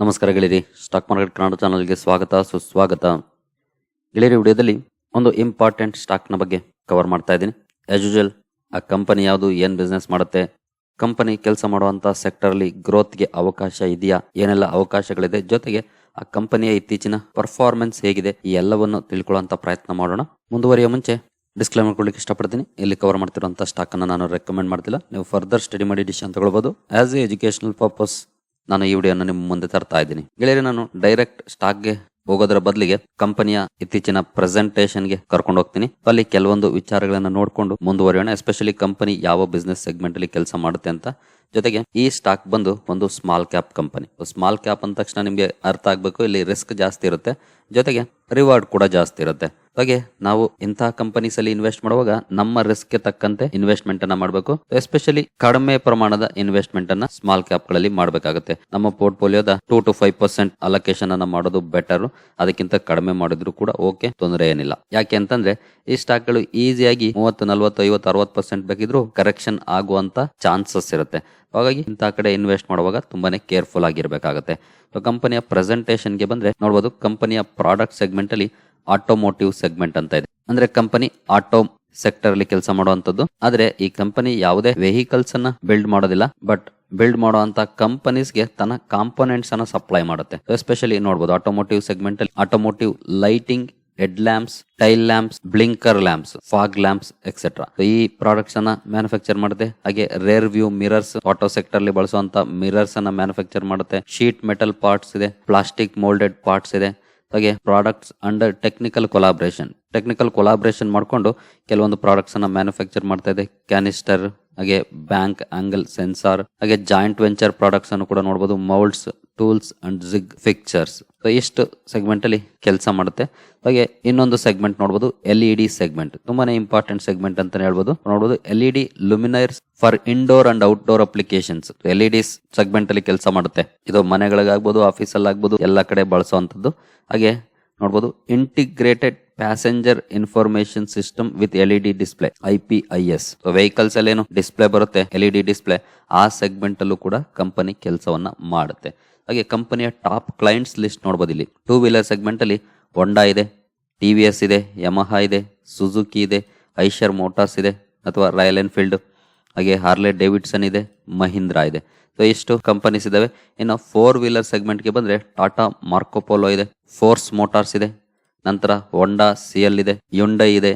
ನಮಸ್ಕಾರ ಗೆಳೆಯರಿ stock market Kannada ಚಾನಲ್ಗೆ ಸ್ವಾಗತ, ಸುಸ್ವಾಗತ. ಗೆಳೆಯರಿ ವಿಡಿಯೋದಲ್ಲಿ ಒಂದು ಇಂಪಾರ್ಟೆಂಟ್ ಸ್ಟಾಕ್ನ ಬಗ್ಗೆ ಕವರ್ ಮಾಡ್ತಾ ಇದ್ದೀನಿ. ಆಸ್ ಯೂಜಲ್ ಆ ಕಂಪನಿ ಯಾವುದು, ಏನು ಬಿಸ್ನೆಸ್ ಮಾಡುತ್ತೆ ಕಂಪನಿ ಕೆಲಸ ಮಾಡುವಂಥ ಸೆಕ್ಟರಲ್ಲಿ ಗ್ರೋತ್ಗೆ ಅವಕಾಶ ಇದೆಯಾ, ಏನೆಲ್ಲ ಅವಕಾಶಗಳಿದೆ, ಜೊತೆಗೆ ಆ ಕಂಪನಿಯ ಇತ್ತೀಚಿನ ಪರ್ಫಾರ್ಮೆನ್ಸ್ ಹೇಗಿದೆ, ಈ ಎಲ್ಲವನ್ನು ತಿಳ್ಕೊಳ್ಳುವಂಥ ಪ್ರಯತ್ನ ಮಾಡೋಣ. ಮುಂದುವರಿಯ ಮುಂಚೆ ಡಿಸ್ಕ್ಲೈಮರ್ ಕೊಡ್ಲಿಕ್ಕೆ ಇಷ್ಟಪಡ್ತೀನಿ. ಇಲ್ಲಿ ಕವರ್ ಮಾಡ್ತಿರುವಂಥ ಸ್ಟಾಕನ್ನು ನಾನು ರೆಕಮೆಂಡ್ ಮಾಡ್ತಿಲ್ಲ. ನೀವು ಫರ್ದರ್ ಸ್ಟಡಿ ಮಾಡಿ ಡಿಶನ್ ತಗೊಳ್ಬೋದು. ಆಸ್ ಎ ಎಜುಕೇಶನಲ್ ಪರ್ಪಸ್ ನಾನು ಈ ವಿಡಿಯೋನ ನಿಮ್ಮ ಮುಂದೆ ತರ್ತಾ ಇದ್ದೀನಿ. ಗೆಳೆಯರೆ, ನಾನು ಡೈರೆಕ್ಟ್ ಸ್ಟಾಕ್ಗೆ ಹೋಗೋದರ ಬದಲಿಗೆ ಕಂಪನಿಯ ಇತ್ತೀಚಿನ ಪ್ರೆಸೆಂಟೇಷನ್ಗೆ ಕರ್ಕೊಂಡು ಹೋಗ್ತೀನಿ. ಅಲ್ಲಿ ಕೆಲವೊಂದು ವಿಚಾರಗಳನ್ನು ನೋಡ್ಕೊಂಡು ಮುಂದುವರಿಯೋಣ. ಎಸ್ಪೆಷಲಿ ಕಂಪನಿ ಯಾವ ಬಿಸ್ನೆಸ್ ಸೆಗ್ಮೆಂಟ್ ಅಲ್ಲಿ ಕೆಲಸ ಮಾಡುತ್ತೆ ಅಂತ. ಜೊತೆಗೆ ಈ ಸ್ಟಾಕ್ ಬಂದು ಒಂದು small cap company small cap ಅಂದ ತಕ್ಷಣ ನಿಮಗೆ ಅರ್ಥ ಆಗಬೇಕು. ಇಲ್ಲಿ ರಿಸ್ಕ್ ಜಾಸ್ತಿ ಇರುತ್ತೆ. ಜೊತೆಗೆ ರಿವಾರ್ಡ್ ಕೂಡ ಜಾಸ್ತಿ ಇರುತ್ತೆ. ಹಾಗೆ ನಾವು ಇಂತಹ ಕಂಪನೀಸ್ ಅಲ್ಲಿ ಇನ್ವೆಸ್ಟ್ ಮಾಡುವಾಗ ನಮ್ಮ ರಿಸ್ಕ್ ತಕ್ಕಂತೆ ಇನ್ವೆಸ್ಟ್ಮೆಂಟ್ ಅನ್ನ ಮಾಡಬೇಕು. ಎಸ್ಪೆಷಲಿ ಕಡಿಮೆ ಪ್ರಮಾಣದ ಇನ್ವೆಸ್ಟ್ಮೆಂಟ್ ಅನ್ನ ಸ್ಮಾಲ್ ಕ್ಯಾಪ್ಗಳಲ್ಲಿ ಮಾಡಬೇಕಾಗುತ್ತೆ. ನಮ್ಮ ಪೋರ್ಟ್ಫೋಲಿಯೋದ two to five percent allocation ಅನ್ನ ಮಾಡೋದು ಬೆಟರ್ ಅದಕ್ಕಿಂತ ಕಡಿಮೆ ಮಾಡಿದ್ರು ಕೂಡ ಓಕೆ ತೊಂದರೆ ಏನಿಲ್ಲ. ಯಾಕೆ ಅಂತಂದ್ರೆ ಈ ಸ್ಟಾಕ್ಗಳು ಈಸಿಯಾಗಿ ಮೂವತ್ತು, ನಲ್ವತ್ತು, ಐವತ್ತು, ಅರವತ್ತು ಪರ್ಸೆಂಟ್ ಬೇಕಿದ್ರು ಕರೆಕ್ಷನ್ ಆಗುವಂತ ಚಾನ್ಸಸ್ ಇರುತ್ತೆ. ಹಾಗಾಗಿ ಇಂತಹ ಕಡೆ ಇನ್ವೆಸ್ಟ್ ಮಾಡುವಾಗ ತುಂಬಾನೇ ಕೇರ್ಫುಲ್ ಆಗಿರ್ಬೇಕಾಗುತ್ತೆ. ಕಂಪನಿಯ ಪ್ರೆಸೆಂಟೇಷನ್ಗೆ ಬಂದ್ರೆ ನೋಡಬಹುದು ಕಂಪನಿಯ ಪ್ರಾಡಕ್ಟ್ ಸೆಗ್ಮೆಂಟ್ ಅಲ್ಲಿ ಆಟೋಮೋಟಿವ್ ಸೆಗ್ಮೆಂಟ್ ಅಂತ ಇದೆ. ಅಂದ್ರೆ ಕಂಪನಿ ಆಟೋ ಸೆಕ್ಟರ್ ಅಲ್ಲಿ ಕೆಲಸ ಮಾಡುವಂತದ್ದು ಆದ್ರೆ ಈ ಕಂಪನಿ ಯಾವುದೇ ವೆಹಿಕಲ್ಸ್ ಅನ್ನ ಬಿಲ್ಡ್ ಮಾಡೋದಿಲ್ಲ. ಬಟ್ ಬಿಲ್ಡ್ ಮಾಡುವಂತ ಕಂಪನೀಸ್ಗೆ ತನ್ನ ಕಾಂಪೋನೆಂಟ್ಸ್ ಅನ್ನ ಸಪ್ಲೈ ಮಾಡುತ್ತೆ. ಎಸ್ಪೆಷಲಿ ನೋಡಬಹುದು ಆಟೋಮೋಟಿವ್ ಸೆಗ್ಮೆಂಟ್ ಅಲ್ಲಿ automotive lighting head lamps tail lamps blinker lamps fog lamps etcetera ಈ ಪ್ರಾಡಕ್ಟ್ಸ್ ಅನ್ನ ಮ್ಯಾನುಫ್ಯಾಕ್ಚರ್ ಮಾಡುತ್ತೆ. ಹಾಗೆ rear view mirrors auto sector ಅಲ್ಲಿ ಬಳಸುವಂತ ಮಿರರ್ಸ್ ಅನ್ನ ಮ್ಯಾನುಫ್ಯಾಕ್ಚರ್ ಮಾಡುತ್ತೆ. ಶೀಟ್ ಮೆಟಲ್ ಪಾರ್ಟ್ಸ್ ಇದೆ ಪ್ಲಾಸ್ಟಿಕ್ ಮೋಲ್ಡೆಡ್ ಪಾರ್ಟ್ಸ್ ಇದೆ. ಹಾಗೆ products under technical collaboration technical collaboration ಮಾಡಿಕೊಂಡು ಕೆಲವೊಂದು ಪ್ರಾಡಕ್ಟ್ಸನ್ನು ಮ್ಯಾನುಫ್ಯಾಕ್ಚರ್ ಮಾಡ್ತಾ ಇದೆ. ಕ್ಯಾನಿಸ್ಟರ್ ಹಾಗೆ ಬ್ಯಾಂಕ್, ಆಂಗಲ್, ಸೆನ್ಸಾರ್, ಹಾಗೆ ಜಾಯಿಂಟ್ ವೆಂಚರ್ ಪ್ರಾಡಕ್ಟ್ಸ್ ಅನ್ನು ಕೂಡ ನೋಡಬಹುದು moulds, tools and jig fixtures. So ಇಷ್ಟು ಸೆಗ್ಮೆಂಟ್ ಅಲ್ಲಿ ಕೆಲಸ ಮಾಡುತ್ತೆ? ಹಾಗೆ ಇನ್ನೊಂದು ಸೆಗ್ಮೆಂಟ್ ನೋಡಬಹುದು ಎಲ್ ಇ ಡಿ ಸೆಗ್ಮೆಂಟ್ ತುಂಬಾನೇ ಇಂಪಾರ್ಟೆಂಟ್ ಸೆಗ್ಮೆಂಟ್ ಅಂತ ಹೇಳ್ಬೋದು. ನೋಡಬಹುದು L E D luminaires for indoor and outdoor applications L E D segment ಅಲ್ಲಿ ಕೆಲಸ ಮಾಡುತ್ತೆ. ಇದು ಮನೆಗಳಿಗಾಗ್ಬೋದು ಆಫೀಸಲ್ಲಿ ಆಗ್ಬೋದು ಎಲ್ಲ ಕಡೆ ಬಳಸುವಂತದ್ದು ಹಾಗೆ ನೋಡಬಹುದು integrated passenger information system with L E D display I P I S vehicles ಅಲ್ಲಿ ಏನು ಡಿಸ್ಪ್ಲೇ ಬರುತ್ತೆ ಎಲ್ ಇ ಡಿ ಡಿಸ್ಪ್ಲೇ ಆ ಸೆಗ್ಮೆಂಟ್ ಅಲ್ಲೂ ಕೂಡ ಕಂಪನಿ ಕೆಲಸವನ್ನ ಮಾಡುತ್ತೆ. ಹಾಗೆ ಕಂಪನಿಯ ಟಾಪ್ ಕ್ಲೈಂಟ್ಸ್ ಲಿಸ್ಟ್ ನೋಡಬಹುದು ಇಲ್ಲಿ. ಟೂ ವೀಲರ್ ಸೆಗ್ಮೆಂಟ್ ಅಲ್ಲಿ ಹೊಂಡಾ ಇದೆ ಟಿ ವಿ ಎಸ್ ಇದೆ ಯಮಹಾ ಇದೆ ಸುಜುಕಿ ಇದೆ ಐಷರ್ ಮೋಟಾರ್ಸ್ ಇದೆ, ಅಥವಾ ರಾಯಲ್ ಎನ್ಫೀಲ್ಡ್ ಹಾಗೆ ಹಾರ್ಲೆ ಡೇವಿಡ್ಸನ್ ಇದೆ, ಮಹೀಂದ್ರಾ ಇದೆ. ಸೊ ಇಷ್ಟು ಕಂಪನೀಸ್ ಇದಾವೆ. ಇನ್ನು ಫೋರ್ ವೀಲರ್ ಸೆಗ್ಮೆಂಟ್ಗೆ ಬಂದರೆ ಟಾಟಾ ಮಾರ್ಕೋಪೋಲೋ ಇದೆ, ಫೋರ್ಸ್ ಮೋಟಾರ್ಸ್ ಇದೆ, ನಂತರ ಹೊಂಡಾ ಸಿ ಎಲ್ ಇದೆ ಯುಂಡೈ ಇದೆ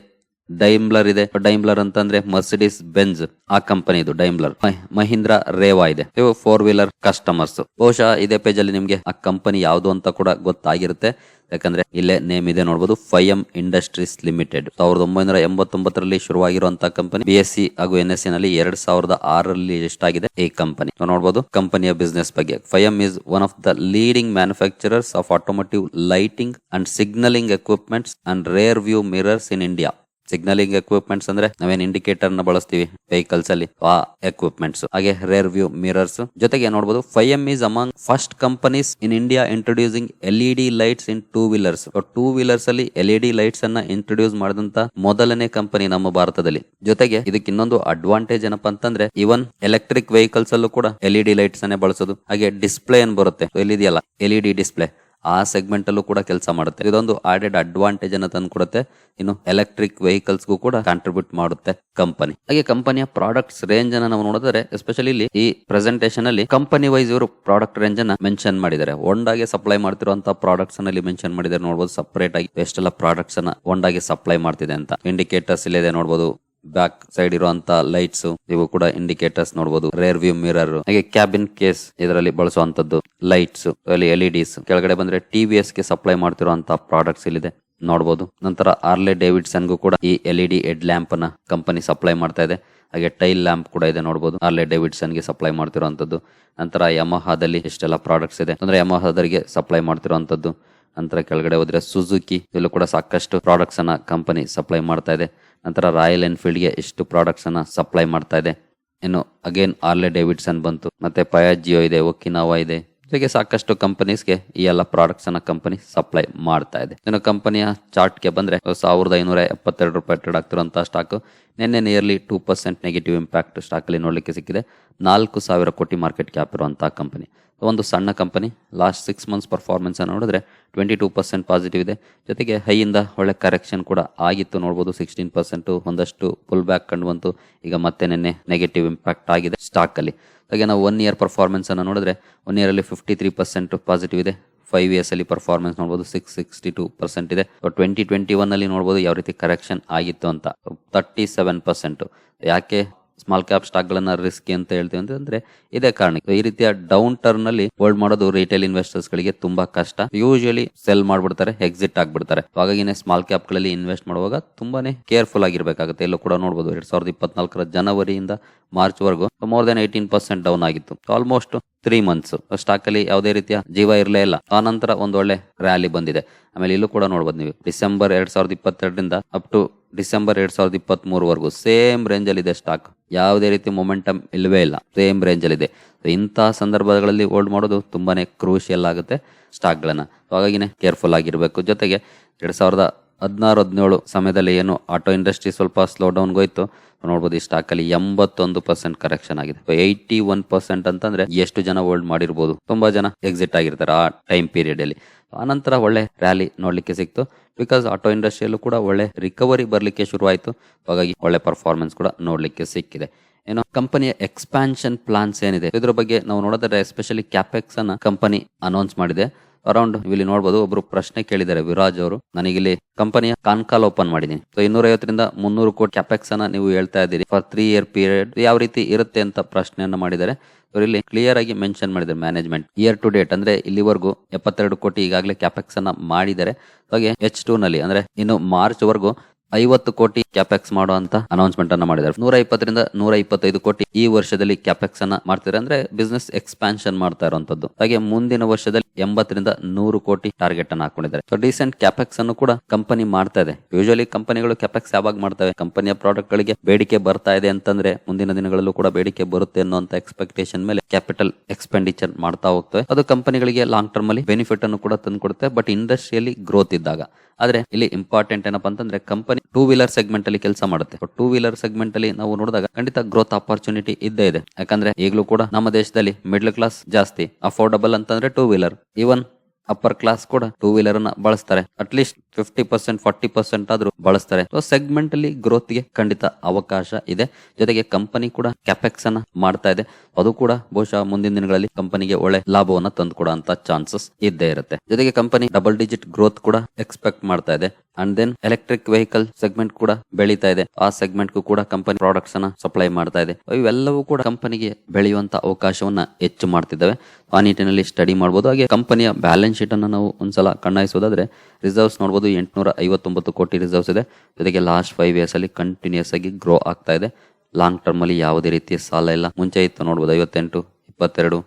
ಡೈಮ್ಲರ್ ಇದೆ. ಡೈಮ್ಲರ್ ಅಂತಂದ್ರೆ ಮರ್ಸಿಡಿಸ್ ಬೆಂಜ್ ಆ ಕಂಪನಿ ಇದು ಡೈಮ್ಲರ್ ಮಹೀಂದ್ರ ರೇವಾ ಇದೆ. ಇವು ಫೋರ್ ವೀಲರ್ ಕಸ್ಟಮರ್ಸ್ ಬಹುಶಃ ಇದೇ ಪೇಜ್ ಅಲ್ಲಿ ನಿಮ್ಗೆ ಆ ಕಂಪನಿ ಯಾವುದು ಅಂತ ಕೂಡ ಗೊತ್ತಾಗಿರುತ್ತೆ. ಯಾಕಂದ್ರೆ ಇಲ್ಲೇ ನೇಮ್ ಇದೆ ನೋಡಬಹುದು ಫೈಎಂ ಇಂಡಸ್ಟ್ರೀಸ್ ಲಿಮಿಟೆಡ್ ಸಾವಿರದ ಒಂಬೈನೂರ ಎಂಬತ್ತೊಂಬತ್ತರಲ್ಲಿ ಶುರುವಾಗಿರುವಂತಹ ಕಂಪನಿ ಬಿ ಎಸ್ ಸಿ ಹಾಗೂ ಎನ್ ಎಸ್ ಸಿ ನಲ್ಲಿ ಎರಡ್ ಸಾವಿರದ ಆರರಲ್ಲಿ ಎಷ್ಟಾಗಿದೆ ಈ ಕಂಪನಿ ನೋಡಬಹುದು ಕಂಪನಿಯ ಬಿಸ್ನೆಸ್ ಬಗ್ಗೆ. Fiem is one of the leading manufacturers of automotive lighting and signalling equipments and rear view mirrors in India signalling equipments ಅಂದ್ರೆ ನಾವೇನ್ ಇಂಡಿಕೇಟರ್ನ ಬಳಸ್ತೀವಿ ವೆಹಿಕಲ್ಸ್ ಅಲ್ಲಿ, ಆ ಎಕ್ವಿಪ್ಮೆಂಟ್ಸ್ ಹಾಗೆ ರೇರ್ ವ್ಯೂ ಮಿರರ್ಸ್ ಜೊತೆಗೆ ನೋಡಬಹುದು Fiem is among first companies in India introducing L E D lights in two wheelers two wheelers ಅಲ್ಲಿ L E D lights ಅನ್ನ ಇಂಟ್ರೊಡ್ಯೂಸ್ ಮಾಡಿದಂತ ಮೊದಲನೇ ಕಂಪನಿ ನಮ್ಮ ಭಾರತದಲ್ಲಿ. ಜೊತೆಗೆ ಇದಕ್ಕೆ ಇನ್ನೊಂದು ಅಡ್ವಾಂಟೇಜ್ ಏನಪ್ಪಾ ಅಂತಂದ್ರೆ ಇವನ್ ಎಲೆಕ್ಟ್ರಿಕ್ ವೆಹಿಕಲ್ಸ್ ಅಲ್ಲೂ ಕೂಡ ಎಲ್ ಇ ಡಿ ಲೈಟ್ಸ್ ಅನ್ನೇ ಬಳಸೋದು. ಹಾಗೆ ಡಿಸ್ಪ್ಲೇ ಏನ್ ಬರುತ್ತೆ. ಎಲ್ಲಿದೆಯಲ್ಲ? ಎಲ್ ಇ ಡಿ ಡಿಸ್ಪ್ಲೇ ಆ ಸೆಗ್ಮೆಂಟ್ ಅಲ್ಲೂ ಕೂಡ ಕೆಲಸ ಮಾಡುತ್ತೆ. ಇದೊಂದು ಆಡೆಡ್ ಅಡ್ವಾಂಟೇಜ್ ಅನ್ನ ತಂದು ಕೊಡುತ್ತೆ. ಇನ್ನು ಎಲೆಕ್ಟ್ರಿಕ್ ವೆಹಿಕಲ್ಸ್ಗೂ ಕೂಡ ಕಾಂಟ್ರಿಬ್ಯೂಟ್ ಮಾಡುತ್ತೆ ಕಂಪನಿ ಹಾಗೆ ಕಂಪನಿಯ ಪ್ರಾಡಕ್ಟ್ಸ್ ರೇಂಜ್ ಅನ್ನ ನಾವು ನೋಡಿದ್ರೆ ಎಸ್ಪೆಷಲಿ ಇಲ್ಲಿ ಈ ಪ್ರೆಸೆಂಟೇಷನ್ ಅಲ್ಲಿ ಕಂಪನಿ ವೈಸ್ ಇವರು ಪ್ರಾಡಕ್ಟ್ ರೇಂಜ್ ಅನ್ನ ಮೆನ್ಷನ್ ಮಾಡಿದ್ದಾರೆ. ಒಂಡಾಗೆ ಸಪ್ಲೈ ಮಾಡ್ತಿರುವಂತಹ ಪ್ರಾಡಕ್ಟ್ಸ್ ಅಲ್ಲಿ ಮೆನ್ಷನ್ ಮಾಡಿದ್ದಾರೆ. ನೋಡಬಹುದು ಸಪರೇಟ್ ಆಗಿ ಎಷ್ಟೆಲ್ಲ ಪ್ರಾಡಕ್ಟ್ಸ್ ಅನ್ನ ಒಂಡಾಗೆ ಸಪ್ಲೈ ಮಾಡ್ತಿದೆ ಅಂತ. ಇಂಡಿಕೇಟರ್ಸ್ ಇಲ್ಲಿದೆ ನೋಡಬಹುದು ಬ್ಯಾಕ್ ಸೈಡ್ ಇರುವಂತ ಲೈಟ್ಸ್ ಇವು ಕೂಡ ಇಂಡಿಕೇಟರ್ಸ್ ನೋಡಬಹುದು ರೇರ್ ವ್ಯೂ ಮಿರರ್. ಹಾಗೆ ಕ್ಯಾಬಿನ್ ಕೇಸ್ ಇದರಲ್ಲಿ ಬಳಸುವಂತದ್ದು ಲೈಟ್ಸ್, ಅಲ್ಲಿ ಎಲ್ ಡಿಸ್. ಕೆಳಗಡೆ ಬಂದ್ರೆ ಟಿವಿಎಸ್ಗೆ ಸಪ್ಲೈ ಮಾಡ್ತಿರುವಂತಹ ಪ್ರಾಡಕ್ಟ್ಸ್ ಇಲ್ಲಿದೆ. ನೋಡಬಹುದು ನಂತರ ಆರ್ಲೆ ಡೇವಿಡ್ಸನ್ಗೂ ಕೂಡ ಈ ಎಲ್ ಇ ಡಿ ಹೆಡ್ ಲ್ಯಾಂಪ್ನ ಕಂಪನಿ ಸಪ್ಲೈ ಮಾಡ್ತಾ ಇದೆ. ಹಾಗೆ ಟೈಲ್ ಲ್ಯಾಂಪ್ ಕೂಡ ಇದೆ ನೋಡಬಹುದು ಆರ್ಲೆ ಡೇವಿಡ್ಸನ್ಗೆ ಸಪ್ಲೈ ಮಾಡ್ತಿರುವಂತದ್ದು. ನಂತರ ಯಮಹಾದಲ್ಲಿ ಇಷ್ಟೆಲ್ಲ ಪ್ರಾಡಕ್ಟ್ಸ್ ಇದೆ. ಅಂದ್ರೆ ಯಮಹಾದರಿಗೆ ಸಪ್ಲೈ ಮಾಡ್ತಿರುವಂತದ್ದು. ನಂತರ ಕೆಳಗಡೆ ಹೋದ್ರೆ ಸುಜುಕಿ ಇಲ್ಲೂ ಕೂಡ ಸಾಕಷ್ಟು ಪ್ರಾಡಕ್ಟ್ಸ್ ಅನ್ನ ಕಂಪನಿ ಸಪ್ಲೈ ಮಾಡ್ತಾ ಇದೆ. ನಂತರ ರಾಯಲ್ ಎನ್ಫೀಲ್ಡ್ಗೆ ಎಷ್ಟು ಪ್ರಾಡಕ್ಟ್ಸ್ ಅನ್ನ ಸಪ್ಲೈ ಮಾಡ್ತಾ ಇದೆ. ಇನ್ನು ಅಗೇನ್ ಆರ್ಲೆ ಡೇವಿಡ್ಸನ್ ಬಂತು. ಮತ್ತೆ ಪಯಾಜಿಯೋ ಇದೆ ಒಕಿನಾವಾ ಇದೆ. ಜೊತೆಗೆ ಸಾಕಷ್ಟು ಕಂಪನೀಸ್ಗೆ ಈ ಎಲ್ಲ ಪ್ರಾಡಕ್ಟ್ಸ್ ಅನ್ನ ಕಂಪನಿ ಸಪ್ಲೈ ಮಾಡ್ತಾ ಇದೆ. ಇನ್ನು ಕಂಪನಿಯ ಚಾರ್ಟ್ಗೆ ಬಂದ್ರೆ ಸಾವಿರದ ಐನೂರ ಎಪ್ಪತ್ತೆರಡು ರೂಪಾಯಿ ಟ್ರೇಡ್ ಆಗ್ತಿರುವಂತಹ ಸ್ಟಾಕ್ ನಿನ್ನೆ nearly two percent negative impact stock ಅಲ್ಲಿ ನೋಡ್ಲಿಕ್ಕೆ ಸಿಕ್ಕಿದೆ. ನಾಲ್ಕು ಸಾವಿರ ಕೋಟಿ ಮಾರ್ಕೆಟ್ ಕ್ಯಾಪ್ ಇರುವಂತಹ ಕಂಪನಿ ಒಂದು ಸಣ್ಣ ಕಂಪನಿ ಲಾಸ್ಟ್ ಸಿಕ್ಸ್ ಮಂತ್ಸ್ ಪರ್ಫಾರ್ಮೆನ್ಸನ್ನು ನೋಡಿದ್ರೆ ಟ್ವೆಂಟಿ ಟೂ ಪರ್ಸೆಂಟ್ ಪಾಸಿಟಿವ್ ಇದೆ. ಜೊತೆಗೆ ಹೈಯಿಂದ ಒಳ್ಳೆ ಕರೆಕ್ಷನ್ ಕೂಡ ಆಗಿತ್ತು. ನೋಡ್ಬೋದು ಸಿಕ್ಸ್ಟೀನ್ ಪರ್ಸೆಂಟು ಒಂದಷ್ಟು ಫುಲ್ ಬ್ಯಾಕ್ ಕಂಡು ಬಂತು ಈಗ ಮತ್ತೆ ನಿನ್ನೆ ನೆಗೆಟಿವ್ ಇಂಪ್ಯಾಕ್ಟ್ ಆಗಿದೆ ಸ್ಟಾಕಲ್ಲಿ ಹಾಗೆ ನಾವು ಒನ್ ಇಯರ್ ಪರ್ಫಾರ್ಮೆನ್ಸನ್ನು ನೋಡಿದ್ರೆ ಒನ್ ಇಯರಲ್ಲಿ ಫಿಫ್ಟಿ ತ್ರೀ ಪರ್ಸೆಂಟ್ ಪಾಸಿಟಿವ್ ಇದೆ. ಫೈವ್ ಇಯರ್ಸ್ ಅಲ್ಲಿ ಪರ್ಫಾರ್ಮೆನ್ಸ್ ನೋಡಬಹುದು ಸಿಕ್ಸ್ ಸಿಕ್ಸ್ಟಿ ಟೂ ಪರ್ಸೆಂಟ್ ಇದೆ. ಟ್ವೆಂಟಿ ಟ್ವೆಂಟಿ ಒನ್ ಅಲ್ಲಿ ಯಾವ ರೀತಿ ಕರೆಕ್ಷನ್ ಆಗಿತ್ತು ಅಂತ. ತರ್ಟಿ ಸೆವೆನ್ ಪರ್ಸೆಂಟ್ ಯಾಕೆ ಸ್ಮಾಲ್ ಕ್ಯಾಪ್ ಸ್ಟಾಕ್ ಗಳನ್ನ ರಿಸ್ಕಿ ಅಂತ ಹೇಳ್ತೀವಿ ಅಂತಂದ್ರೆ ಇದೇ ಕಾರಣ ಈ ರೀತಿಯ ಡೌನ್ ಟರ್ನ್ ಅಲ್ಲಿ ಹೋಲ್ಡ್ ಮಾಡೋದು ರಿಟೇಲ್ ಇನ್ವೆಸ್ಟರ್ಸ್ ಗಳಿಗೆ ತುಂಬಾ ಕಷ್ಟ. ಯೂಶಲಿ ಸೆಲ್ ಮಾಡ್ಬಿಡ್ತಾರೆ ಎಕ್ಸಿಟ್ ಆಗ್ಬಿಡ್ತಾರೆ. ಹಾಗಾಗಿನೇ ಸ್ಮಾಲ್ ಕ್ಯಾಪ್ಗಳಲ್ಲಿ ಇನ್ವೆಸ್ಟ್ ಮಾಡುವಾಗ ತುಂಬಾನೇ ಕೇರ್ಫುಲ್ ಆಗಿರ್ಬೇಕಾಗುತ್ತೆ. ಎಲ್ಲೂ ಕೂಡ ನೋಡಬಹುದು ಎರಡ್ ಸಾವಿರದ ಇಪ್ಪತ್ನಾಲ್ಕರ ಜನವರಿಯಿಂದ ಮಾರ್ಚ್ ವರೆಗೂ more than eighteen percent down ಆಗಿತ್ತು. ಆಲ್ಮೋಸ್ಟ್ ತ್ರೀ ಮಂತ್ಸ್ ಸ್ಟಾಕ್ ಅಲ್ಲಿ ಯಾವುದೇ ರೀತಿಯ ಜೀವ ಇರಲೇ ಇಲ್ಲ. ಆ ನಂತರ ಒಂದೊಳ್ಳೆ ರ್ಯಾಲಿ ಬಂದಿದೆ. ಆಮೇಲೆ ಇಲ್ಲೂ ಕೂಡ ನೋಡಬಹುದು ನೀವು. ಡಿಸೆಂಬರ್ ಎರಡ್ ಸಾವಿರದ ಇಪ್ಪತ್ತೆರಡರಿಂದ ಅಪ್ ಟು ಡಿಸೆಂಬರ್ ಎರಡ್ ಸಾವಿರದ ಇಪ್ಪತ್ತ್ ಮೂರವರೆಗೂ ಸೇಮ್ ರೇಂಜ್ ಅಲ್ಲಿ ಇದೆ ಸ್ಟಾಕ್ ಯಾವುದೇ ರೀತಿ ಮೊಮೆಂಟಮ್ ಇಲ್ಲವೇ ಇಲ್ಲ. ಸೇಮ್ ರೇಂಜ್ ಅಲ್ಲಿ ಇದೆ. So, ಇಂತಹ ಸಂದರ್ಭಗಳಲ್ಲಿ ಹೋಲ್ಡ್ ಮಾಡೋದು ತುಂಬಾನೇ ಕ್ರೂಷಿಯಲ್ ಆಗುತ್ತೆ ಸ್ಟಾಕ್ಗಳನ್ನು ಸೊ ಹಾಗಾಗಿನೇ ಕೇರ್ಫುಲ್ ಆಗಿರಬೇಕು. ಜೊತೆಗೆ ಎರಡ್ ಸಾವಿರದ ಹದಿನಾರು ಹದಿನೇಳು ಸಮಯದಲ್ಲಿ ಏನು ಆಟೋ ಇಂಡಸ್ಟ್ರಿ ಸ್ವಲ್ಪ ಸ್ಲೋ ಡೌನ್ ಹೋಯ್ತು. ನೋಡ್ಬೋದು ಈ ಸ್ಟಾಕಲ್ಲಿ ಎಂಬತ್ತೊಂದು ಪರ್ಸೆಂಟ್ ಕರೆಕ್ಷನ್ ಆಗಿದೆ. ಏಯ್ಟಿ ಒನ್ ಪರ್ಸೆಂಟ್ ಅಂತಂದ್ರೆ ಎಷ್ಟು ಜನ ಹೋಲ್ಡ್ ಮಾಡಿರ್ಬೋದು? ತುಂಬಾ ಜನ ಎಕ್ಸಿಟ್ ಆಗಿರ್ತಾರೆ ಆ ಟೈಮ್ ಪೀರಿಯಡ್ ಅಲ್ಲಿ. ಆನಂತರ ಒಳ್ಳೆ ರ್ಯಾಲಿ ನೋಡ್ಲಿಕ್ಕೆ ಸಿಕ್ತು. ಬಿಕಾಸ್ ಆಟೋ ಇಂಡಸ್ಟ್ರಿಯಲ್ಲೂ ಕೂಡ ಒಳ್ಳೆ ರಿಕವರಿ ಬರಲಿಕ್ಕೆ ಶುರುವಾಯಿತು. ಹಾಗಾಗಿ ಒಳ್ಳೆ ಪರ್ಫಾರ್ಮೆನ್ಸ್ ಕೂಡ ನೋಡ್ಲಿಕ್ಕೆ ಸಿಕ್ಕಿದೆ. ಏನೋ ಕಂಪನಿಯ ಎಕ್ಸ್ಪಾನ್ಷನ್ ಪ್ಲಾನ್ಸ್ ಏನಿದೆ? ಇದ್ರ ಬಗ್ಗೆ ನಾವು ನೋಡೋದಾದ್ರೆ ಎಸ್ಪೆಷಲಿ ಕ್ಯಾಪೆಕ್ಸ್ ಅನ್ನ ಕಂಪನಿ ಅನೌನ್ಸ್ ಮಾಡಿದೆ. ಅರೌಂಡ್ ಇಲ್ಲಿ ನೋಡಬಹುದು ಒಬ್ರು ಪ್ರಶ್ನೆ ಕೇಳಿದ್ದಾರೆ ವಿರಾಜ್ ಅವರು. ನನಗಿಲ್ಲಿ ಕಂಪನಿಯ ಕಾನ್ಕಾಲ್ ಓಪನ್ ಮಾಡಿದೀನಿ ಸೊ ಇನ್ನೂರ ಐವತ್ತರಿಂದ ಮುನ್ನೂರು ಕೋಟಿ ಕ್ಯಾಪೆಕ್ಸ್ ಅನ್ನ ನೀವು ಹೇಳ್ತಾ ಇದ್ದೀರಿ. ಫಾರ್ ತ್ರೀ ಇಯರ್ ಪೀರಿಯಡ್ ಯಾವ ರೀತಿ ಇರುತ್ತೆ ಅಂತ ಪ್ರಶ್ನೆಯನ್ನು ಮಾಡಿದ್ದಾರೆ. ಇಲ್ಲಿ ಕ್ಲಿಯರ್ ಆಗಿ ಮೆನ್ಷನ್ ಮಾಡಿದ್ದಾರೆ ಮ್ಯಾನೇಜ್ಮೆಂಟ್ ಇಯರ್ ಟು ಡೇಟ್ ಅಂದ್ರೆ ಇಲ್ಲಿವರೆಗೂ ಎಪ್ಪತ್ತೆರಡು ಕೋಟಿ ಈಗಾಗಲೇ ಕ್ಯಾಪೆಕ್ಸ್ ಅನ್ನ ಮಾಡಿದ್ದಾರೆ. ಹಾಗೆ ಎಚ್ ಟೂ ನಲ್ಲಿ ಅಂದ್ರೆ ಇನ್ನು ಮಾರ್ಚ್ ವರೆಗೂ ಐವತ್ತು ಕೋಟಿ ಕ್ಯಾಪೆಕ್ಸ್ ಮಾಡುವಂತ ಅನೌನ್ಸ್ಮೆಂಟ್ ಅನ್ನ ಮಾಡಿದ್ದಾರೆ. ನೂರ ಇಪ್ಪತ್ತರಿಂದ ನೂರ ಇಪ್ಪತ್ತೈದು ಕೋಟಿ ಈ ವರ್ಷದಲ್ಲಿ ಕ್ಯಾಪೆಕ್ಸ್ ಅನ್ನ ಮಾಡ್ತಾರೆ ಅಂದ್ರೆ ಬಿಸ್ನೆಸ್ ಎಕ್ಸ್ಪಾನ್ಷನ್ ಮಾಡ್ತಾ ಇರುವಂತದ್ದು ಹಾಗೆ ಮುಂದಿನ ವರ್ಷದಲ್ಲಿ ಎಂಬತ್ತರಿಂದ ನೂರು ಕೋಟಿ ಟಾರ್ಗೆಟ್ ಅನ್ನ ಹಾಕೊಂಡಿದ್ದಾರೆ. ಸೊ ರೀಸೆಂಟ್ ಕ್ಯಾಪೆಕ್ಸ್ ಅನ್ನು ಕೂಡ ಕಂಪನಿ ಮಾಡ್ತಾ ಇದೆ. ಯೂಶಲಿ ಕಂಪನಿಗಳು ಕ್ಯಾಪೆಕ್ಸ್ ಯಾವಾಗ ಮಾಡ್ತವೆ? ಕಂಪನಿಯ ಪ್ರಾಡಕ್ಟ್ ಗಳಿಗೆ ಬೇಡಿಕೆ ಬರ್ತಾ ಇದೆ ಅಂತಂದ್ರೆ ಮುಂದಿನ ದಿನಗಳಲ್ಲೂ ಕೂಡ ಬೇಡಿಕೆ ಬರುತ್ತೆ ಅನ್ನುವಂತ ಎಕ್ಸ್ಪೆಕ್ಟೇಷನ್ ಮೇಲೆ ಕ್ಯಾಪಿಟಲ್ ಎಕ್ಸ್ಪೆಂಡಿಚರ್ ಮಾಡ್ತಾ ಹೋಗ್ತವೆ. ಅದು ಕಂಪನಿಗಳಿಗೆ ಲಾಂಗ್ ಟರ್ಮ್ ಅಲ್ಲಿ ಬೆನಿಫಿಟ್ ಅನ್ನು ಕೂಡ ತಂದ್ಕೊಡುತ್ತೆ. ಬಟ್ ಇಂಡಸ್ಟ್ರಿಯಲ್ಲಿ ಗ್ರೋತ್ ಇದ್ದಾಗ. ಆದ್ರೆ ಇಲ್ಲಿ ಇಂಪಾರ್ಟೆಂಟ್ ಏನಪ್ಪಾ ಅಂತಂದ್ರೆ ಕಂಪನಿ ಟೂ ವೀಲರ್ ಸೆಗ್ಮೆಂಟ್ ಅಲ್ಲಿ ಕೆಲಸ ಮಾಡುತ್ತೆ. ಟೂ ವೀಲರ್ ಸೆಗ್ಮೆಂಟ್ ಅಲ್ಲಿ ನಾವು ನೋಡಿದಾಗ ಖಂಡಿತ ಗ್ರೋತ್ ಆಪರ್ಚುನಿಟಿ ಇದ್ದೇ ಇದೆ. ಯಾಕಂದ್ರೆ ಈಗಲೂ ಕೂಡ ನಮ್ಮ ದೇಶದಲ್ಲಿ ಮಿಡ್ಲ್ ಕ್ಲಾಸ್ ಜಾಸ್ತಿ ಅಫೋರ್ಡಬಲ್ ಅಂತಂದ್ರೆ two wheeler even upper class ಕೂಡ ಟೂ ವೀಲರ್ ಅನ್ನ ಬಳಸ್ತಾರೆ at least fifty percent forty percent ಆದ್ರೂ ಬಳಸ್ತಾರೆ. ಸೊ ಸೆಗ್ಮೆಂಟ್ ಅಲ್ಲಿ ಗ್ರೋತ್ಗೆ ಖಂಡಿತ ಅವಕಾಶ ಇದೆ. ಜೊತೆಗೆ ಕಂಪನಿ ಕೂಡ ಕ್ಯಾಪೆಕ್ಸ್ ಅನ್ನ ಮಾಡ್ತಾ ಇದೆ. ಅದು ಕೂಡ ಬಹುಶಃ ಮುಂದಿನ ದಿನಗಳಲ್ಲಿ ಕಂಪನಿಗೆ ಒಳ್ಳೆ ಲಾಭವನ್ನ ತಂದುಕೊಡುವಂತ ಚಾನ್ಸಸ್ ಇದ್ದೇ ಇರುತ್ತೆ. ಜೊತೆಗೆ ಕಂಪನಿ ಡಬಲ್ ಡಿಜಿಟ್ ಗ್ರೋತ್ ಕೂಡ ಎಕ್ಸ್ಪೆಕ್ಟ್ ಮಾಡ್ತಾ ಇದೆ. And then electric vehicle segment ಕೂಡ ಬೆಳೀತಾ ಇದೆ. ಆ ಸೆಗ್ಮೆಂಟ್ ಕೂಡ ಕಂಪನಿ ಪ್ರಾಡಕ್ಟ್ಸ್ ಅನ್ನ ಸಪ್ಲೈ ಮಾಡ್ತಾ ಇದೆ. ಇವೆಲ್ಲವೂ ಕೂಡ ಕಂಪನಿಗೆ ಬೆಳೆಯುವಂತ ಅವಕಾಶವನ್ನ ಹೆಚ್ಚು ಮಾಡ್ತಿದ್ದಾವೆ. ಆ ನಿಟ್ಟಿನಲ್ಲಿ ಸ್ಟಡಿ ಮಾಡಬಹುದು ಹಾಗೆ ಕಂಪನಿಯ ಬ್ಯಾಲೆನ್ಸ್ ಶೀಟ್ ಶೀಟನ್ನು ನಾವು ಒಂದ್ಸಲ ಕಣ್ಣಾಯಿಸೋದಾದ್ರೆ ರಿಸರ್ವ್ಸ್ ನೋಡಬಹುದು ಎಂಟುನೂರ ಐವತ್ತೊಂಬತ್ತು ಕೋಟಿ ರಿಸರ್ವ್ಸ್ ಇದೆ. ಜೊತೆಗೆ ಲಾಸ್ಟ್ ಫೈವ್ ಇಯರ್ಸಲ್ಲಿ ಕಂಟಿನ್ಯೂಸ್ ಆಗಿ ಗ್ರೋ ಆಗ್ತಾ ಇದೆ. ಲಾಂಗ್ ಟರ್ಮಲ್ಲಿ ಯಾವುದೇ ರೀತಿಯ ಸಾಲ ಇಲ್ಲ. ಮುಂಚೆ ಇತ್ತು ನೋಡ್ಬೋದು ಐವತ್ತೆಂಟು, ಇಪ್ಪತ್ತೆರಡು,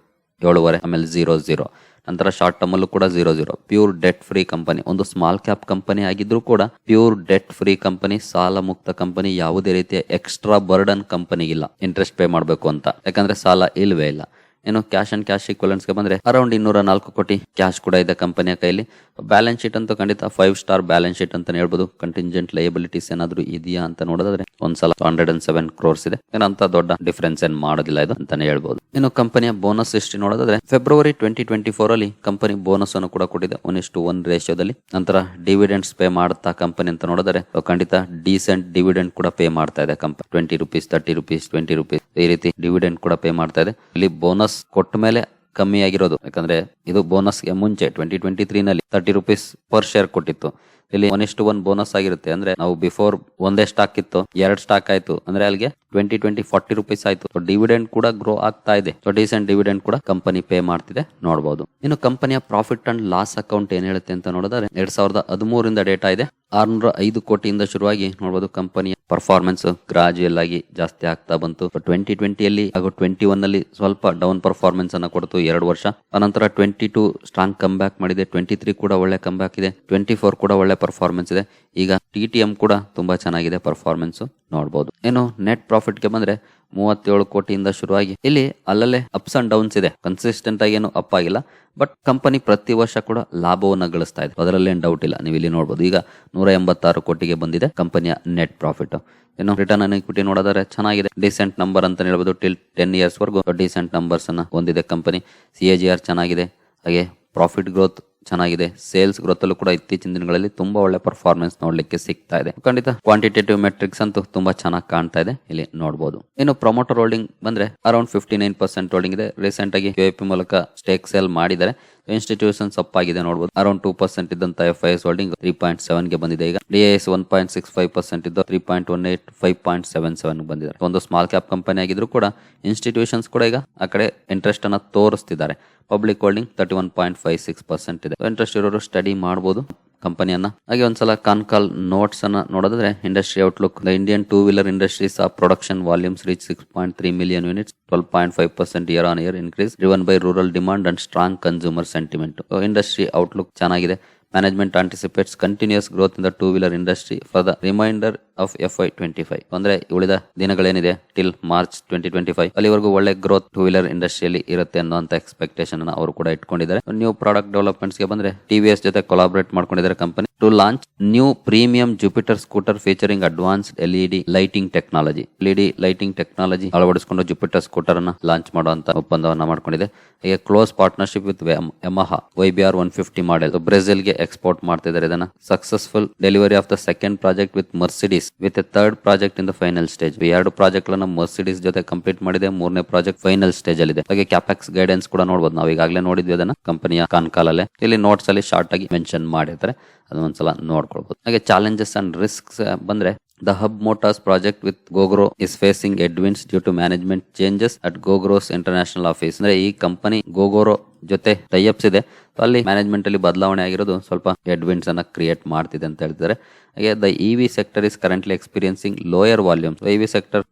ಏಳುವರೆ, ಆಮೇಲೆ ಝೀರೋ ಝೀರೋ ನಂತರ ಶಾರ್ಟ್ ಟರ್ಮಲ್ಲೂ ಕೂಡ zero zero pure debt free company ಒಂದು ಸ್ಮಾಲ್ ಕ್ಯಾಪ್ ಕಂಪನಿ ಆಗಿದ್ರೂ ಕೂಡ ಪ್ಯೂರ್ ಡೆಟ್ ಫ್ರೀ ಕಂಪನಿ ಸಾಲ ಮುಕ್ತ ಕಂಪನಿ ಯಾವುದೇ ರೀತಿಯ ಎಕ್ಸ್ಟ್ರಾ ಬರ್ಡನ್ ಕಂಪನಿಗಿಲ್ಲ ಇಂಟ್ರೆಸ್ಟ್ ಪೇ ಮಾಡಬೇಕು ಅಂತ. ಯಾಕಂದ್ರೆ ಸಾಲ ಇಲ್ಲವೇ ಇಲ್ಲ. ಏನು ಕ್ಯಾಶ್ ಅಂಡ್ ಕ್ಯಾಶ್ಗೆ ಬಂದ್ರೆ ಅರೌಂಡ್ ಇನ್ನೂರ ನಾಲ್ಕು ಕೋಟಿ ಕ್ಯಾಶ್ ಕೂಡ ಇದೆ ಕಂಪನಿಯ ಕೈಲಿ ಬ್ಯಾಲೆನ್ಸ್ ಶೀಟ್ ಅಂತ ಖಂಡಿತ ಫೈವ್ ಸ್ಟಾರ್ ಬ್ಯಾಲೆನ್ಸ್ ಶೀಟ್ ಅಂತ ಹೇಳ್ಬೋದು. ಕಂಟಿಂಜೆಂಟ್ ಲಯಬಿಲಿಟೀಸ್ ಏನಾದ್ರು ಇದೆಯಾ ಅಂತ ನೋಡೋದಾದ್ರೆ ಒಂದ್ಸಲ ಹಂಡ್ರೆಡ್ ಅಂಡ್ ಸೆವೆನ್ ಕ್ರೋರ್ಸ್ ಇದೆ. ಏನಂತ ದೊಡ್ಡ ಡಿಫರೆನ್ಸ್ ಏನ್ ಮಾಡೋದಿಲ್ಲ ಇದು ಅಂತಾನೆ ಹೇಳ್ಬೋದು. ಇನ್ನು ಕಂಪನಿಯ ಬೋನಸ್ ಹಿಸ್ಟ್ರಿ ನೋಡೋದಾದ್ರೆ ಫೆಬ್ರವರಿ ಟ್ವೆಂಟಿ ಟ್ವೆಂಟಿ ಫೋರ್ ಅಲ್ಲಿ ಕಂಪನಿ ಬೋನಸ್ ಅನ್ನು ಕೂಡ ಕೊಟ್ಟಿದೆ. ಒನ್ ಇಷ್ಟು ಒನ್ ರೇಷಿಯೋದಲ್ಲಿ ನಂತರ ಡಿವಿಡೆಂಡ್ಸ್ ಪೇ ಮಾಡ್ತಾ ಕಂಪನಿ ಅಂತ ನೋಡಿದ್ರೆ ಖಂಡಿತ ಡೀಸೆಂಟ್ ಡಿವಿಡೆಂಡ್ ಕೂಡ ಪೇ ಮಾಡ್ತಾ ಇದೆ company twenty rupees thirty rupees twenty rupees ಈ ರೀತಿ ಡಿವಿಡೆಂಡ್ ಕೂಡ ಪೇ ಮಾಡ್ತಾ ಇದೆ. ಇಲ್ಲಿ ಬೋನಸ್ ಕೊಟ್ಟ ಮೇಲೆ ಕಮ್ಮಿ ಆಗಿರೋದು ಯಾಕಂದ್ರೆ ಇದು ಬೋನಸ್ಗೆ ಮುಂಚೆ ಟ್ವೆಂಟಿ ಟ್ವೆಂಟಿ ತ್ರೀ ನಲ್ಲಿ ತರ್ಟಿ ರುಪೀಸ್ ಪರ್ ಶೇರ್ ಕೊಟ್ಟಿತ್ತು. ಇಲ್ಲಿ ಒನ್ ಇಷ್ಟು ಒನ್ ಬೋನಸ್ ಆಗಿರುತ್ತೆ. ಅಂದ್ರೆ ನಾವು ಬಿಫೋರ್ ಒಂದೇ ಸ್ಟಾಕ್ ಇತ್ತು, ಎರಡ್ ಸ್ಟಾಕ್ ಆಯ್ತು. ಅಂದ್ರೆ ಅಲ್ಲಿಗೆ ಟ್ವೆಂಟಿ ಟ್ವೆಂಟಿ ಫಾರ್ಟಿ ರುಪೀಸ್ ಆಯ್ತು. ಡಿವಿಡೆಂಡ್ ಕೂಡ ಗ್ರೋ ಆಗ್ತಾ ಇದೆ. ಸೊ ಡೀಸೆಂಟ್ ಡಿವಿಡೆಂಡ್ ಕೂಡ ಕಂಪನಿ ಪೇ ಮಾಡ್ತಿದೆ. ನೋಡಬಹುದು ಇನ್ನು ಕಂಪನಿಯ ಪ್ರಾಫಿಟ್ ಅಂಡ್ ಲಾಸ್ ಅಕೌಂಟ್ ಏನ್ ಹೇಳುತ್ತೆ ಅಂತ ನೋಡಿದ್ರೆ, ಎರಡ್ ಸಾವಿರದ ಹದಿಮೂರಿಂದ ಡೇಟಾ ಇದೆ. ಆರ್ನೂರ ಐದು ಕೋಟಿಯಿಂದ ಶುರುವಾಗಿ ನೋಡಬಹುದು ಕಂಪನಿಯ ಪರ್ಫಾರ್ಮೆನ್ಸ್ ಗ್ರಾಜುಯಲ್ ಆಗಿ ಜಾಸ್ತಿ ಆಗ್ತಾ ಬಂತು. ಟ್ವೆಂಟಿ ಟ್ವೆಂಟಿಯಲ್ಲಿ ಹಾಗೂ ಟ್ವೆಂಟಿ ಒನ್ ಅಲ್ಲಿ ಸ್ವಲ್ಪ ಡೌನ್ ಪರ್ಫಾರ್ಮೆನ್ಸ್ ಅನ್ನ ಕೊಡ್ತು ಎರಡು ವರ್ಷ. ಅನಂತರ twenty two strong come back ಮಾಡಿದೆ. ಟ್ವೆಂಟಿ ತ್ರೀ ಕೂಡ ಒಳ್ಳೆ ಕಂಬ್ಯಾಕ್ ಇದೆ. ಟ್ವೆಂಟಿ ಫೋರ್ ಕೂಡ ಒಳ್ಳೆ ಪರ್ಫಾರ್ಮೆನ್ಸ್ ಇದೆ. ಈಗ ಟಿ ಟಿ ಎಂ ಕೂಡ ತುಂಬಾ ಚೆನ್ನಾಗಿದೆ ಪರ್ಫಾರ್ಮೆನ್ಸ್ ನೋಡಬಹುದು ಏನು ನೆಟ್ ಪ್ರಾಫಿಟ್ಗೆ ಬಂದ್ರೆ ಮೂವತ್ತೇಳು ಕೋಟಿಯಿಂದ ಶುರುವಾಗಿ ಇಲ್ಲಿ ಅಲ್ಲಲ್ಲೇ ಅಪ್ಸ್ ಅಂಡ್ ಡೌನ್ಸ್ ಇದೆ. ಕನ್ಸಿಸ್ಟೆಂಟ್ ಆಗಿ ಏನು ಅಪ್ ಆಗಿಲ್ಲ. ಬಟ್ ಕಂಪನಿ ಪ್ರತಿ ವರ್ಷ ಕೂಡ ಲಾಭವನ್ನು ಗಳಿಸ್ತಾ ಇದೆ. ಅದರಲ್ಲೇನು ಡೌಟ್ ಇಲ್ಲ. ನೀವು ಇಲ್ಲಿ ನೋಡಬಹುದು ಈಗ ನೂರ ಎಂಬತ್ತಾರು ಕೋಟಿಗೆ ಬಂದಿದೆ ಕಂಪನಿಯ ನೆಟ್ ಪ್ರಾಫಿಟ್ ಏನು ರಿಟರ್ನ್ ಅನ್ ಇಕ್ವಿಟಿ ನೋಡಿದ್ರೆ ಚೆನ್ನಾಗಿದೆ. ಡಿಸೆಂಟ್ ನಂಬರ್ ಅಂತ ಹೇಳ್ಬೋದು. ಟಿಲ್ ಟೆನ್ ಇಯರ್ಸ್ ವರೆಗೂ ಡಿಸೆಂಟ್ ನಂಬರ್ಸ್ ಅನ್ನ ಹೊಂದಿದೆ company C A G R ಚೆನ್ನಾಗಿದೆ. ಹಾಗೆ ಪ್ರಾಫಿಟ್ ಗ್ರೋತ್ ಚೆನ್ನಾಗಿದೆ. ಸೇಲ್ಸ್ ಗ್ರೋತ್ ಅಲ್ಲೂ ಕೂಡ ಇತ್ತೀಚಿನ ದಿನಗಳಲ್ಲಿ ತುಂಬಾ ಒಳ್ಳೆ ಪರ್ಫಾರ್ಮೆನ್ಸ್ ನೋಡ್ಲಿಕ್ಕೆ ಸಿಗ್ತಾ ಇದೆ. ಖಂಡಿತ ಕ್ವಾಂಟಿಟೇಟಿವ್ ಮೆಟ್ರಿಕ್ಸ್ ಅಂತೂ ತುಂಬಾ ಚೆನ್ನಾಗಿ ಕಾಣ್ತಾ ಇದೆ. ಇಲ್ಲಿ ನೋಡಬಹುದು ಇನ್ನು ಪ್ರೊಮೋಟರ್ ಹೋಲ್ಡಿಂಗ್ ಬಂದ್ರೆ around fifty nine percent holding ಇದೆ. ರೀಸೆಂಟ್ ಆಗಿ ಕೆಪಿ ಮೂಲಕ ಸ್ಟೇಕ್ ಸೇಲ್ ಮಾಡಿದ್ದಾರೆ. ಇನ್ಸ್ಟಿಟ್ಯೂಷನ್ಸ್ ಅಪ್ ಆಗಿದೆ ನೋಡಬಹುದು ಅರೌಂಡ್ ಟೂ ಪರ್ಸೆಂಟ್ ಇದ್ದಂತ F I S holding three point ಸೆವೆನ್ಗೆ ಬಂದಿದೆ. ಈಗ D S one point six five percent ಇದ್ದು three point one eight five point seven seven ಬಂದಿದೆ ಒಂದು ಸ್ಮಾಲ್ ಕ್ಯಾಪ್ ಕಂಪನಿ ಆಗಿದ್ರು ಕೂಡ ಇನ್ಸ್ಟಿಟ್ಯೂಷನ್ಸ್ ಕೂಡ ಈಗ ಆ ಕಡೆ ಇಂಟ್ರೆಸ್ಟ್ ಅನ್ನ ತೋರಿಸ್ತಿದ್ದಾರೆ. Public holding thirty one point five six percent ಇದೆ ಇಂಟ್ರೆಸ್ಟ್ ಇರೋರು ಸ್ಟಡಿ ಮಾಡಬಹುದು ಕಂಪನಿಯನ್ನ. ಹಾಗೆ ಒಂದ್ಸಲ ಕಾನ್ಕಾಲ್ ನೋಟ್ಸ್ ಅನ್ನ ನೋಡೋದ್ರೆ industry outlook the Indian two wheeler industries of production volumes reach six point three million units twelve point five percent year on year increase driven by rural demand and strong consumer sentiment industry outlook ಚೆನ್ನಾಗಿದೆ. Management anticipates continues growth in the two wheeler industry for the reminder of F I twenty five ಅಂದ್ರೆ ಉಳಿದ ದಿನಗಳೇನಿದೆ? Till March twenty twenty five ಅಲ್ಲಿವರೆಗೂ ಒಳ್ಳೆ growth two wheeler ಇಂಡಸ್ಟ್ರಿಯಲ್ಲಿ ಇರುತ್ತೆ ಅನ್ನೋಂತ expectation ಅನ್ನು ಅವರು ಕೂಡ ಇಟ್ಕೊಂಡಿದ್ದಾರೆ. ನ್ಯೂ ಪ್ರಾಡಕ್ಟ್ ಡೆವಲಪ್ಮೆಂಟ್ಸ್ಗೆ ಬಂದ್ರೆ ಟಿವಿಎಸ್ ಜೊತೆ ಕೊಲಾಬರೇಟ್ ಮಾಡ್ಕೊಂಡಿದ್ದಾರೆ company to launch new premium Jupiter scooter featuring advanced LED lighting technology LED lighting technology ಅಳವಡಿಸಿಕೊಂಡು ಜುಪಿಟರ್ ಸ್ಕೂಟರ್ ಅನ್ನು ಲಾಂಚ್ ಮಾಡುವಂತ ಒಪ್ಪಂದವನ್ನ ಮಾಡ್ಕೊಂಡಿದೆ. ಹಾಗೆ close partnership with Yamaha Y B R one fifty model Brazil ಗೆ ಮಾಡ್ತಾ ಮಾಡ್ತಿದ್ದಾರೆ ಇದನ್ನ successful delivery of the second project with Mercedes with a third project in the final stage ಎರಡು ಪ್ರಾಜೆಕ್ಟ್ ಗಳನ್ನ ಮರ್ಸಿಡೀಸ್ ಜೊತೆ ಕಂಪ್ಲೀಟ್ ಮಾಡಿದೆ. ಮೂರನೇ ಪ್ರಾಜೆಕ್ಟ್ ಫೈನಲ್ ಸ್ಟೇಜ್ ಅಲ್ಲಿ ಇದೆ ಹಾಗೆ ಕ್ಯಾಪೆಕ್ಸ್ ಗೈಡೆನ್ಸ್ ಕೂಡ ನೋಡಬಹುದು ನಾವು ಈಗಾಗಲೇ ನೋಡಿದ್ವಿ ಅದನ್ನ ಕಂಪನಿಯ ಕಾನ್ಕಾಲಲ್ಲೇ. ಇಲ್ಲಿ ನೋಟ್ಸ್ ಅಲ್ಲಿ ಶಾರ್ಟ್ ಆಗಿ ಮೆನ್ಷನ್ ಮಾಡಿದ್ರೆ ಅದನ್ನೊಂದ್ಸಲ ನೋಡ್ಕೊಳ್ಬಹುದು ಹಾಗೆ ಚಾಲೆಂಜಸ್ ಅಂಡ್ ರಿಸ್ಕ್ಸ್ ಬಂದ್ರೆ The Hub Motors project with Gogro is facing headwinds due to management changes at Gogro's international office. ಅಂದ್ರೆ ಈ ಕಂಪನಿ ಗೋಗೋರೋ ಜೊತೆ ಟೈಅಪ್ಸ್ ಇದೆ. ಅಲ್ಲಿ ಮ್ಯಾನೇಜ್ಮೆಂಟ್ ಅಲ್ಲಿ ಬದಲಾವಣೆ ಆಗಿರೋದು ಸ್ವಲ್ಪ ಎಡ್ವಿನ್ಸ್ ಅನ್ನ ಕ್ರಿಯೇಟ್ ಮಾಡ್ತಿದೆ ಅಂತ ಹೇಳ್ತಿದ್ದಾರೆ. ಹಾಗೆ the E V sector is currently experiencing lower volumes E V sector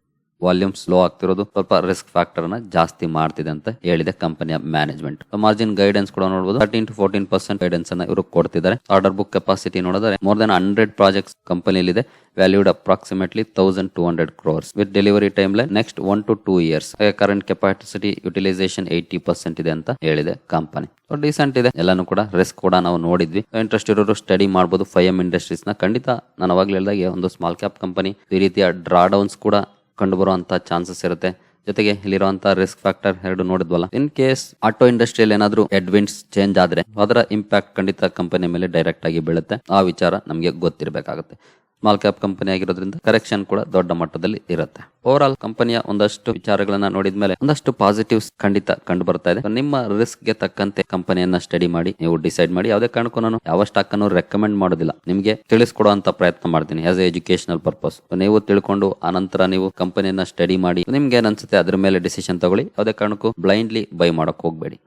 volume slow ಆಗ್ತಿರೋದು. ಸ್ವಲ್ಪ ರಿಸ್ಕ್ ಫ್ಯಾಕ್ಟರ್ನ ಜಾಸ್ತಿ ಮಾಡ್ತಿದೆ ಅಂತ ಹೇಳಿದೆ ಕಂಪನಿಯ ಮ್ಯಾನೇಜ್ಮೆಂಟ್ ಮಾರ್ಜಿನ್ ಗೈಡೆನ್ಸ್ ಕೂಡ ನೋಡಬಹುದು thirteen to fourteen percent guidance ಅನ್ನ ಇವರು ಕೊಡ್ತಿದ್ದಾರೆ. ಆರ್ಡರ್ ಬುಕ್ ಕೆಪಾಸಿಟಿ ನೋಡಿದ್ರೆ ಮೋರ್ ದನ್ ಹಂಡ್ರೆಡ್ ಪ್ರಾಜೆಕ್ಟ್ಸ್ ಕಂಪನಿಯಲ್ಲಿ ಇದೆ valued approximately thousand two hundred crores with delivery time next one to two years current capacity utilization eighty percent ಇದೆ ಅಂತ ಹೇಳಿದೆ company decent ಇದೆ. ಎಲ್ಲಾನು ಕೂಡ ರಿಸ್ಕ್ ಕೂಡ ನಾವು ನೋಡಿದ್ವಿ. ಇಂಟ್ರೆಸ್ಟ್ ಇರೋರು ಸ್ಟಡಿ ಮಾಡಬಹುದು ಫೈವ್ ಎಂ ಇಂಡಸ್ಟ್ರೀಸ್ನ ಖಂಡಿತ ನಾನು ಅವಾಗಲೇ ಹೇಳಿದಾಗೆ ಒಂದು ಸ್ಮಾಲ್ ಕ್ಯಾಪ್ ಕಂಪನಿ ಈ ರೀತಿಯ ಡ್ರಾ ಡೌನ್ಸ್ ಕೂಡ ಕಂಡು ಬರುವಂತ ಚಾನ್ಸಸ್ ಇರುತ್ತೆ. ಜೊತೆಗೆ ಇಲ್ಲಿರುವಂತಹ ರಿಸ್ಕ್ ಫ್ಯಾಕ್ಟರ್ ಎರಡು ನೋಡಿದ್ವಲ್ಲ. ಇನ್ ಕೇಸ್ ಆಟೋ ಇಂಡಸ್ಟ್ರಿಯಲ್ಲಿ ಏನಾದ್ರೂ ಎಡ್ವಿನ್ಸ್ ಚೇಂಜ್ ಆದ್ರೆ ಅದರ ಇಂಪ್ಯಾಕ್ಟ್ ಖಂಡಿತ ಕಂಪನಿ ಮೇಲೆ ಡೈರೆಕ್ಟ್ ಆಗಿ ಬೀಳುತ್ತೆ. ಆ ವಿಚಾರ ನಮಗೆ ಗೊತ್ತಿರಬೇಕಾಗುತ್ತೆ. ಸ್ಮಾಲ್ ಕ್ಯಾಪ್ ಕಂಪನಿ ಆಗಿರೋದ್ರಿಂದ ಕರೆಕ್ಷನ್ ಕೂಡ ದೊಡ್ಡ ಮಟ್ಟದಲ್ಲಿ ಇರುತ್ತೆ. ಓವರ್ ಆಲ್ ಕಂಪನಿಯ ಒಂದಷ್ಟು ವಿಚಾರಗಳನ್ನ ನೋಡಿದ್ಮೇಲೆ ಒಂದಷ್ಟು ಪಾಸಿಟಿವ್ಸ್ ಖಂಡಿತ ಕಂಡು ಬರ್ತಾ ಇದೆ. ನಿಮ್ಮ ರಿಸ್ಕ್ಗೆ ತಕ್ಕಂತೆ ಕಂಪನಿಯನ್ನ ಸ್ಟಡಿ ಮಾಡಿ, ನೀವು ಡಿಸೈಡ್ ಮಾಡಿ, ಯಾವುದೇ ಕಾರಣಕ್ಕೂ ನಾನು ಯಾವ ಸ್ಟಾಕ್ ಅನ್ನು ರೆಕಮೆಂಡ್ ಮಾಡೋದಿಲ್ಲ. ನಿಮಗೆ ತಿಳಿಸ್ಕೊಡುವಂತ ಪ್ರಯತ್ನ ಮಾಡ್ತೀನಿ ಆಸ್ ಎ ಎಜುಕೇಶನಲ್ ಪರ್ಪಸ್ ನೀವು ತಿಳ್ಕೊಂಡು ಆನಂತರ ನೀವು ಕಂಪನಿಯನ್ನ ಸ್ಟಡಿ ಮಾಡಿ ನಿಮ್ಗೆ ಏನನ್ಸುತ್ತೆ ಅದ್ರ ಮೇಲೆ ಡಿಸಿಷನ್ ತಗೊಳ್ಳಿ. ಯಾವುದೇ ಕಾರಣಕ್ಕೂ ಬ್ಲೈಂಡ್ಲಿ ಬೈ ಮಾಡಕ್ ಹೋಗ್ಬೇಡಿ.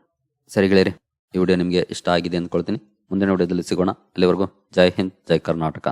ಸರಿ ಗೆಳೆಯರಿ, ಈ ವಿಡಿಯೋ ನಿಮಗೆ ಇಷ್ಟ ಆಗಿದೆ ಅಂದ್ಕೊಳ್ತೀನಿ. ಮುಂದಿನ ವಿಡಿಯೋದಲ್ಲಿ ಸಿಗೋಣ. ಅಲ್ಲಿವರೆಗೂ ಜೈ ಹಿಂದ್, ಜೈ ಕರ್ನಾಟಕ.